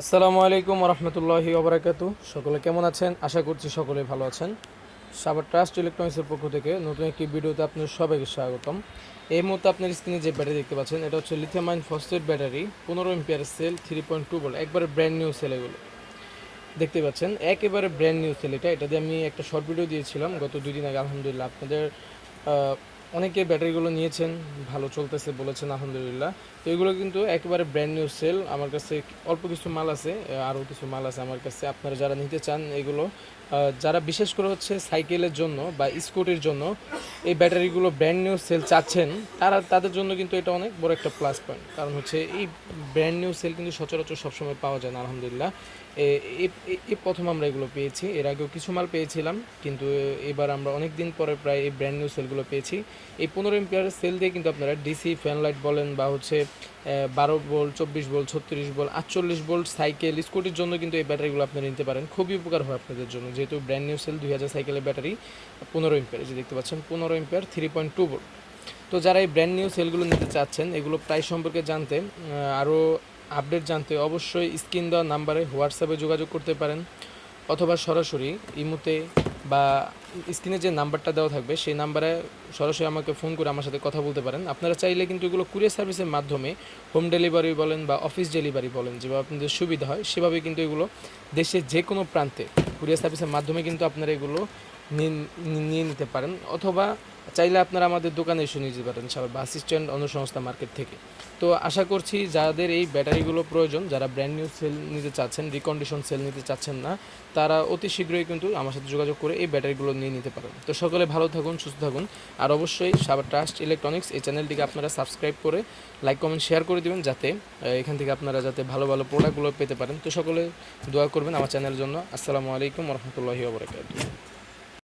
আসসালামু আলাইকুম রহমতুল্লাহি ওবরাকাত সকলে কেমন আছেন? আশা করছি সকলে ভালো আছেন। সাবার ট্রাস্ট ইলেকট্রনিক্সের পক্ষ থেকে নতুন একটি ভিডিওতে আপনাদের সবাইকে স্বাগতম। এই মুহূর্তে আপনার স্ক্রিনে যে ব্যাটারি দেখতে পাচ্ছেন, এটা হচ্ছে লিথিয়াম আয়ন ফসফেট ব্যাটারি পনেরো ampere cell three point two বল একবারে ব্র্যান্ড নিউ সেল এগুলো। দেখতে পাচ্ছেন, একেবারে ব্র্যান্ড নিউ সেল এটা। এটা দিয়ে আমি একটা শর্ট ভিডিও দিয়েছিলাম গত দুই দিন আগে, আলহামদুলিল্লাহ। আপনাদের অনেকে ব্যাটারিগুলো নিয়েছেন, ভালো চলতেছে বলেছেন, আলহামদুলিল্লাহ। তো এগুলো কিন্তু একেবারে ব্র্যান্ড নিউ সেল আমার কাছে অল্প কিছু মাল আছে আরও কিছু মাল আছে আমার কাছে। আপনারা যারা নিতে চান এগুলো যারা বিশেষ করে হচ্ছে সাইকেলের জন্য বা স্কুটির জন্য এই ব্যাটারিগুলো ব্র্যান্ড নিউ সেল চাচ্ছেন, তারা, তাদের জন্য কিন্তু এটা অনেক বড় একটা প্লাস পয়েন্ট কারণ হচ্ছে এই ব্র্যান্ড নিউ সেল কিন্তু সচরাচর সবসময় পাওয়া যায় না, আলহামদুলিল্লাহ। এই প্রথম আমরা এগুলো পেয়েছি। এর আগেও কিছু মাল পেয়েছিলাম, কিন্তু এবার আমরা অনেক দিন পরে প্রায় এই ব্র্যান্ড নিউ সেলগুলো পেয়েছি। এই পনেরো এমপিয়ার সেল দিয়ে কিন্তু আপনারা ডিসি ফ্যান লাইট বলেন বা হচ্ছে বারো ভোল্ট চব্বিশ ভোল্ট ছত্রিশ ভোল্ট আটচল্লিশ ভোল্ট সাইকেল স্কুটির জন্য কিন্তু এই ব্যাটারিগুলো আপনারা নিতে পারেন। খুবই উপকার হয় আপনাদের জন্য, যেহেতু ব্র্যান্ড নিউ সেল দুই হাজার সাইকেলের ব্যাটারি পনেরো এমপিয়ার যে দেখতে পাচ্ছেন, পনেরো ampere three point two volt তো যারা এই ব্র্যান্ড নিউ সেলগুলো নিতে চাচ্ছেন, এগুলো প্রাইস সম্পর্কে জানতে আরও আপডেট জানতে অবশ্যই স্ক্রিন দেওয়া নাম্বারে হোয়াটসঅ্যাপে যোগাযোগ করতে পারেন, অথবা সরাসরি ইমুতে বা স্ক্রিনে যে নাম্বারটা দেওয়া থাকবে, সেই নাম্বারে সরাসরি আমাকে ফোন করে আমার সাথে কথা বলতে পারেন। আপনারা চাইলে কিন্তু এগুলো কুরিয়ার সার্ভিসের মাধ্যমে হোম ডেলিভারি বলেন বা অফিস ডেলিভারি বলেন, যেভাবে আপনাদের সুবিধা হয়, সেভাবে কিন্তু এগুলো দেশের যে কোনো প্রান্তে কুরিয়ার সার্ভিসের মাধ্যমে কিন্তু আপনারা এগুলো নিয়ে- নিতে পারেন। অথবা চাইলে আপনারা আমাদের দোকানে এসে নিয়ে যেতে পারেন সাবার বাস স্ট্যান্ড অনুসংস্থা মার্কেট থেকে। তো আশা করছি যাদের এই ব্যাটারিগুলো প্রয়োজন, যারা ব্র্যান্ড নিউ সেল নিতে চাচ্ছেন রিকন্ডিশন সেল নিতে চাচ্ছেন না, তারা অতি শীঘ্রই কিন্তু আমার সাথে যোগাযোগ করে এই ব্যাটারিগুলো নিয়ে নিতে পারেন। তো সকলে ভালো থাকুন, সুস্থ থাকুন। আর অবশ্যই সাবার ট্রাস্ট ইলেকট্রনিক্স এই চ্যানেলটিকে আপনারা সাবস্ক্রাইব করে লাইক কমেন্ট শেয়ার করে দিবেন, যাতে এখান থেকে আপনারা যাতে ভালো ভালো প্রোডাক্টগুলো পেতে পারেন। তো সকলে দোয়া করবেন আমার চ্যানেলের জন্য। আসসালামু আলাইকুম রহমতুল্লাহি ওবরাকাতুহ